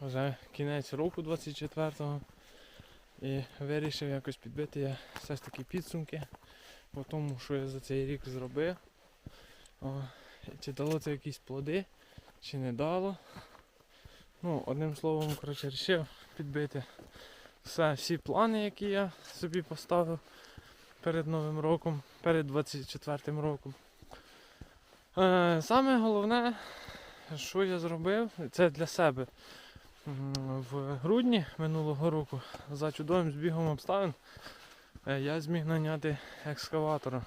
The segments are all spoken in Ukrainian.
вже кінець року 24-го. І вирішив якось підбити я все ж таки підсумки по тому, що я за цей рік зробив. О, чи дало це якісь плоди, чи не дало. Ну, одним словом, коротше, вирішив підбити все, всі плани, які я собі поставив перед Новим роком, перед 24 роком. Е, саме головне, що я зробив, це для себе. В грудні минулого року за чудовим збігом обставин е, я зміг наняти екскаватора.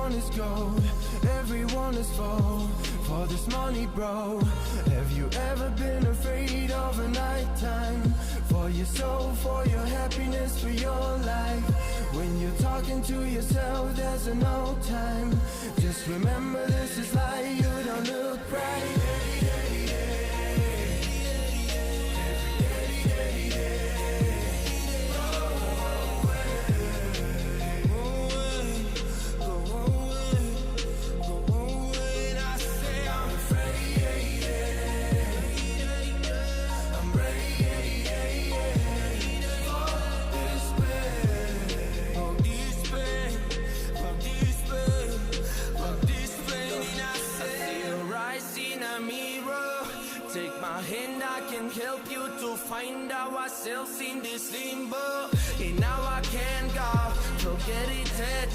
Want is gold. Everyone is full for this money, bro. Have you ever been afraid of a nighttime? For your soul, for your happiness, for your life. When you're talking to yourself, there's a no time. Just remember this is life, you don't look right.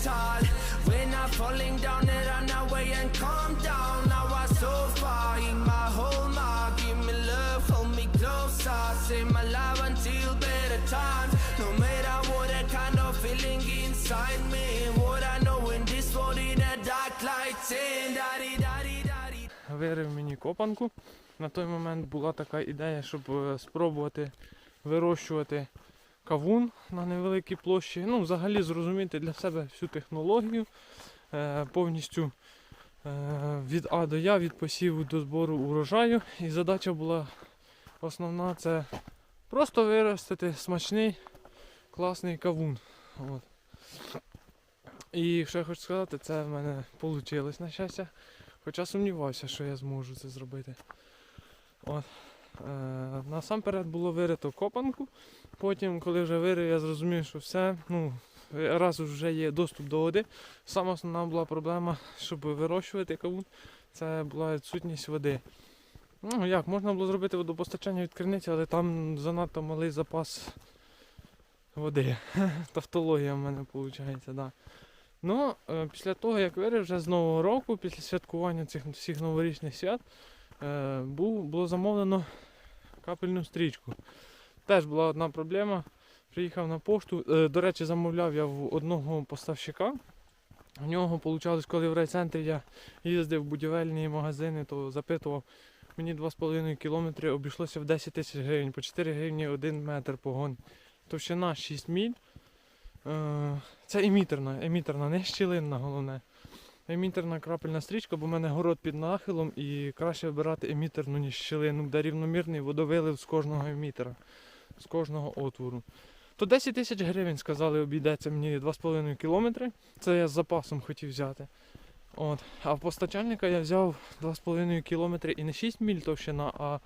I it. When I'm falling down, I run away and calm down. Now I'm so far in my home, I give me love, hold me closer. Save my life until better times. No matter what that kind of feeling inside me, what I know in this world in a dark light, вирив мені копанку. На той момент була така ідея, щоб е, спробувати вирощувати кавун на невеликій площі. Ну, взагалі зрозуміти для себе всю технологію е, повністю е, від А до Я, від посіву до збору урожаю. І задача була основна це просто виростити смачний, класний кавун. От. І що я хочу сказати, це в мене вийшло на щастя. Хоча сумнівався, що я зможу це зробити. От. Е, насамперед було вирито копанку. Потім, коли вже вирив, я зрозумів, що все, ну, раз вже є доступ до води. Сама основна була проблема, щоб вирощувати кавун, це була відсутність води. Ну як, можна було зробити водопостачання від криниці, але там занадто малий запас води. Тавтологія в мене виходить, да. Ну, е, після того, як вирив, вже з Нового року, після святкування цих всіх новорічних свят, е, було замовлено капельну стрічку. Теж була одна проблема. Приїхав на пошту. Е, до речі, замовляв я в одного поставщика. У нього вийшло, коли в райцентрі я їздив в будівельні магазини, то запитував, мені 2,5 кілометри обійшлося в 10 тисяч гривень, по 4 гривні 1 метр погон. Товщина 6 міль. Е, Це емітерна, емітерна, не щілинна головне. Емітерна крапельна стрічка, бо в мене город під нахилом і краще вибирати емітерну, ніж щілину, де рівномірний водовилив з кожного емітера, з кожного отвору. То 10 тисяч гривень, сказали, обійдеться мені 2,5 кілометри. Це я з запасом хотів взяти. От. А в постачальника я взяв 2,5 кілометри і не 6 міль товщина, а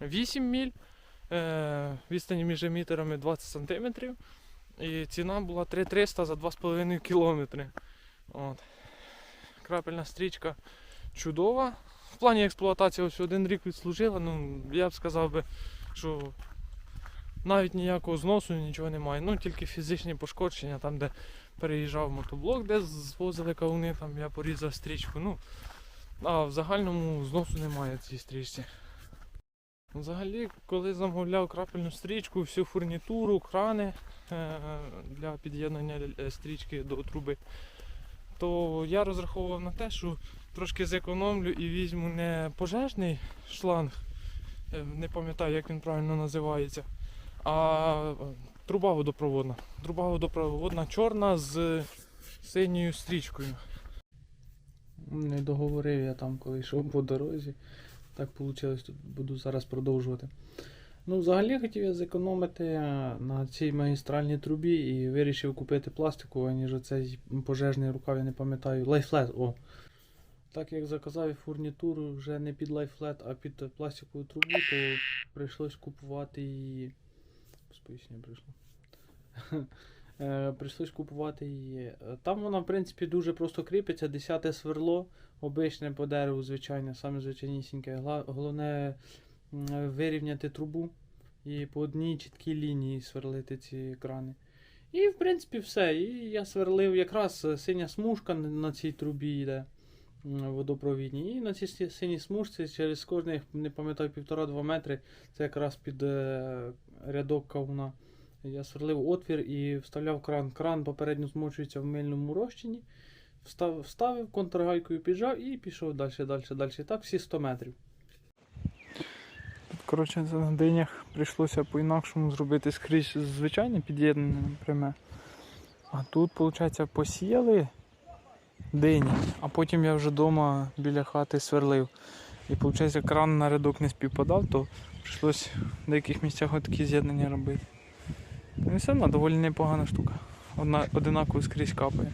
8 міль. Е, відстані між емітерами 20 сантиметрів. І ціна була 3300 за 2,5 кілометри. От. Крапельна стрічка чудова. В плані експлуатації ось один рік відслужила, ну я б сказав би, що навіть ніякого зносу нічого немає. Ну тільки фізичні пошкодження, там де переїжджав мотоблок, де звозили кавуни, там я порізав стрічку. Ну, а в загальному зносу немає цій стрічці. Взагалі, коли замовляв крапельну стрічку, всю фурнітуру, крани е, для під'єднання е, стрічки до труби, то я розраховував на те, що трошки зекономлю і візьму не пожежний шланг, е, не пам'ятаю, як він правильно називається, а е, труба водопроводна. Труба водопроводна чорна з синьою стрічкою. Не договорив я там, коли йшов по дорозі. Так вийшло, тут буду зараз продовжувати. Ну, взагалі хотів я зекономити е, на цій магістральній трубі і вирішив купити пластикову, аніж оцей пожежний рукав, я не пам'ятаю. Лайфлет, о. Так як заказав фурнітуру вже не під лайфлет, а під пластикову трубу, то прийшлось купувати її. Сповіщення прийшло. Е, Прийшлось купувати її. Е, Там вона, в принципі, дуже просто кріпиться. Десяте сверло, обичне по дереву, звичайне, саме звичайнісіньке. Головне вирівняти трубу і по одній чіткій лінії сверлити ці крани. І, в принципі, все. І я сверлив якраз е, синя смужка на- цій трубі йде водопровідній. І на цій синій смужці через кожних, не пам'ятаю, півтора-два метри, це якраз під е, рядок кавуна. Я сверлив отвір і вставляв кран. Кран попередньо змочується в мильному розчині. Встав, вставив, контргайкою піджав і пішов далі, далі, далі. Так всі 100 метрів. Коротше, на динях прийшлося по-інакшому зробити скрізь звичайне під'єднане пряме. А тут, виходить, посіяли дині, а потім я вже вдома біля хати сверлив. І виходить, кран на рядок не співпадав, то прийшлось в деяких місцях такі з'єднання робити. Ну і все одно доволі непогана штука. Одна, одинаково скрізь капає.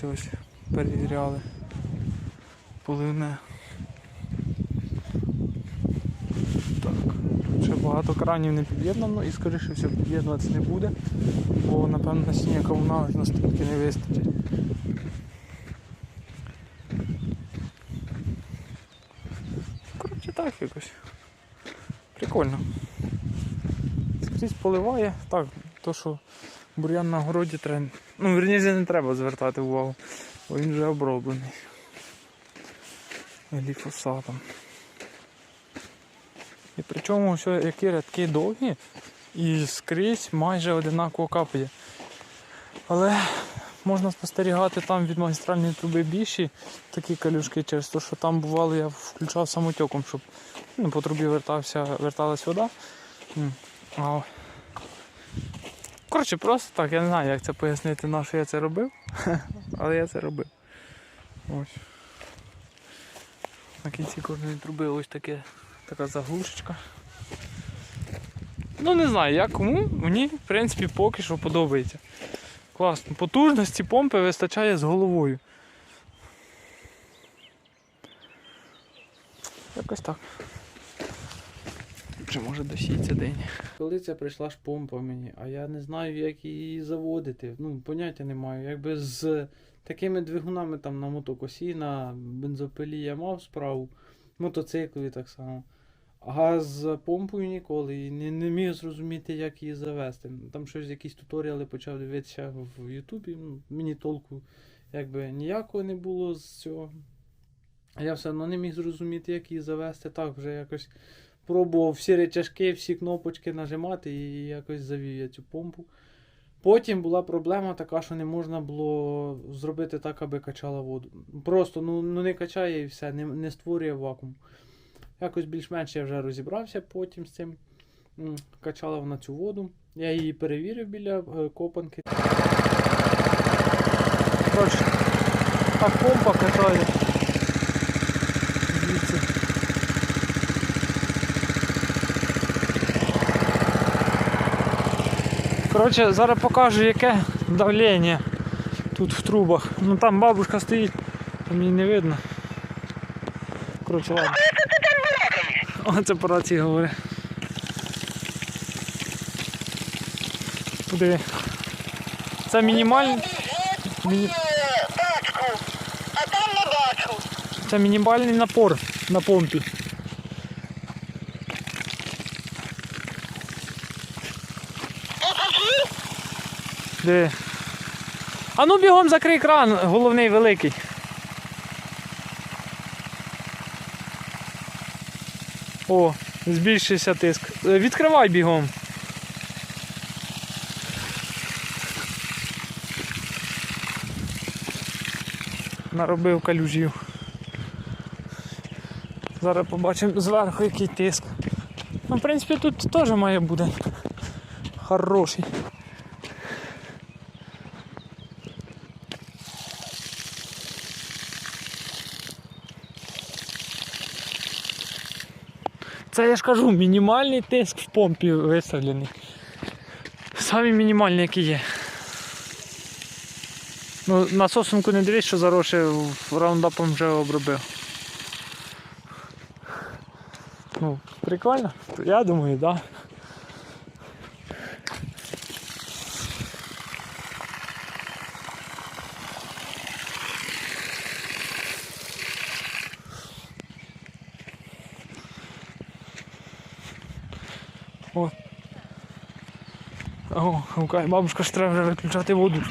Це ось перевіряли. Поливне. Так. Тут ще багато кранів не під'єднано і скоріше все під'єднуватися не буде, бо напевно насіння кавуна настільки не вистачить. Коротше так якось. Прикольно. Скрізь поливає. Так, то що бур'ян на городі треба. Ну, верніше не треба звертати увагу, бо він вже оброблений. Гліфосатом. Причому ось які рядки довгі і скрізь майже одинаково капає. Але можна спостерігати там від магістральної труби більші такі калюшки через те, що там бувало, я включав самотеком, щоб ну, по трубі вертався, верталась вода. Коротше, просто так, я не знаю, як це пояснити, на що я це робив, але я це робив. Ось. На кінці кожної труби ось таке, така заглушечка. Ну не знаю, як кому, мені в принципі поки що подобається. Класно. Потужності помпи вистачає з головою. Якось так. Чи може досіється день. Коли це прийшла ж помпа мені, а я не знаю, як її заводити. Ну, поняття не маю. Якби з такими двигунами там на мотокосі, на бензопилі я мав справу, мотоциклові так само. А з помпою ніколи не, не міг зрозуміти, як її завести. Там щось, якісь туторіали почав дивитися в Ютубі. Ну, мені толку якби ніякого не було з цього. Я все одно не міг зрозуміти, як її завести. Так, вже якось пробував всі речашки, всі кнопочки нажимати і якось завів я цю помпу. Потім була проблема така, що не можна було зробити так, аби качала воду. Просто ну, ну не качає і все, не, не створює вакуум. Якось більш-менш я вже розібрався потім з цим. Качала вона цю воду. Я її перевірив біля е, копанки. Коротше, так помпа качає. Звідси. Коротше, зараз покажу, яке давлення тут в трубах. Ну там бабушка стоїть, там її не видно. Коротше, ладно. Оце по рації говорить. Подиви. Це мінімальний. Міні... а там на бачу. Це мінімальний напор на помпі. Де? А ну бігом закрий кран, головний великий. О, збільшився тиск. Е, Відкривай бігом. Наробив калюжів. Зараз побачимо зверху який тиск. Ну, в принципі, тут теж має бути хороший. Це я ж кажу, мінімальний тиск в помпі виставлений. Самий мінімальний, який є. Ну, на сосунку не дивись, що заросше раундапом вже обробив. Ну, прикольно? Я думаю, так. Да. О. О, гукає, бабушка ж треба вже виключати воду.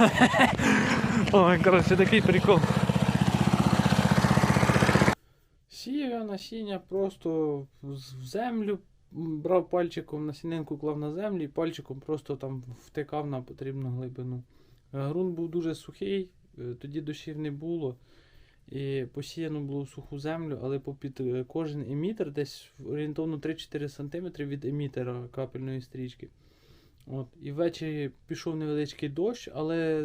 Ой, коротше, такий прикол. Сіяв я насіння просто в землю, брав пальчиком насінинку, клав на землю і пальчиком просто там втикав на потрібну глибину. Е, Ґрунт був дуже сухий, е, тоді дощів не було. І посіяно було суху землю, але попід е, кожен емітер десь орієнтовно 3-4 см від емітера капельної стрічки. От. І ввечері пішов невеличкий дощ, але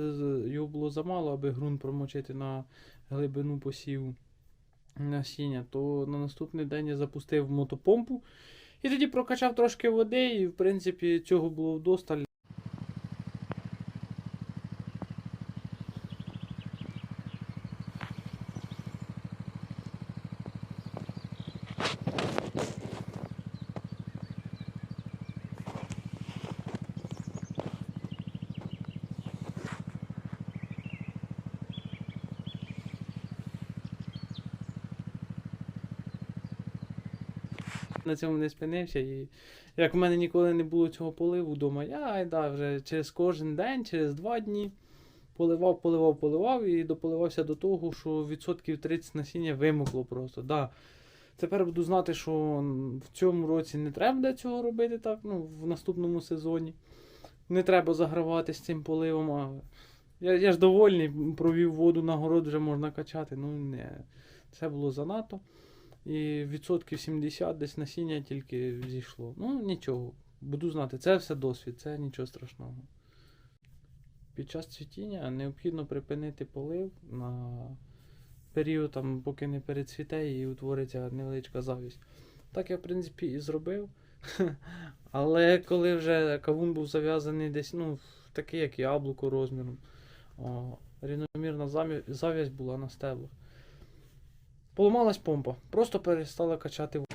його було замало, аби ґрунт промочити на глибину посіву насіння, то на наступний день я запустив мотопомпу і тоді прокачав трошки води, і в принципі цього було вдосталь. На цьому не спинився. І як в мене ніколи не було цього поливу вдома, я да, вже через кожен день, через два дні поливав, поливав, поливав і дополивався до того, що відсотків 30 насіння вимокло просто. Да. Тепер буду знати, що в цьому році не треба цього робити так, ну, в наступному сезоні. Не треба загравати з цим поливом. А я, я ж довольний, провів воду на город, вже можна качати. Ну, не. Це було занадто. І відсотків 70 десь насіння тільки зійшло. Ну, нічого. Буду знати, це все досвід, це нічого страшного. Під час цвітіння необхідно припинити полив на період, там, поки не перецвіте і утвориться невеличка завість. Так я, в принципі, і зробив. Але коли вже кавун був зав'язаний десь, ну, такий, як яблуко розміром, о, рівномірна зав'язь була на стеблах. Поламалась помпа, просто перестала качати воду.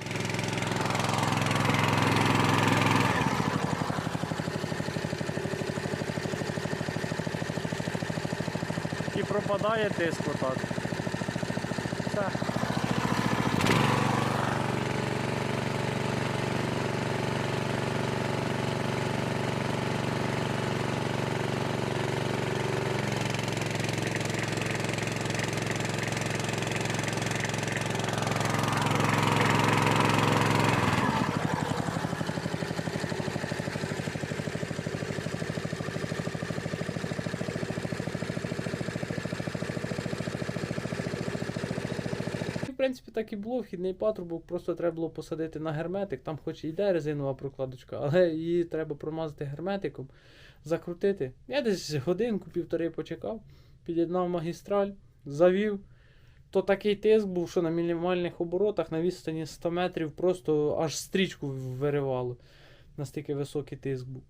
І пропадає тиск отак. Принципі, так і було. Вхідний патрубок просто треба було посадити на герметик. Там хоч і йде резинова прокладочка, але її треба промазати герметиком, закрутити. Я десь годинку-півтори почекав, під'єднав магістраль, завів. То такий тиск був, що на мінімальних оборотах на відстані 100 метрів просто аж стрічку виривало. Настільки високий тиск був.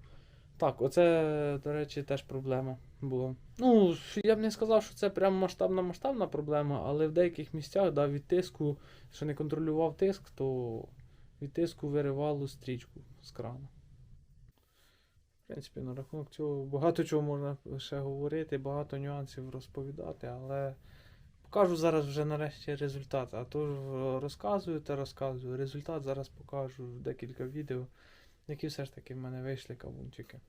Так, оце, до речі, теж проблема була. Ну, я б не сказав, що це прям масштабна масштабна проблема, але в деяких місцях да, від тиску, що не контролював тиск, то від тиску виривало стрічку з крана. В принципі, на рахунок цього багато чого можна ще говорити, багато нюансів розповідати, але покажу зараз вже нарешті результат. А то розказую та розказую. Результат зараз покажу в декілька відео, які все ж таки в мене вийшли кавунчики.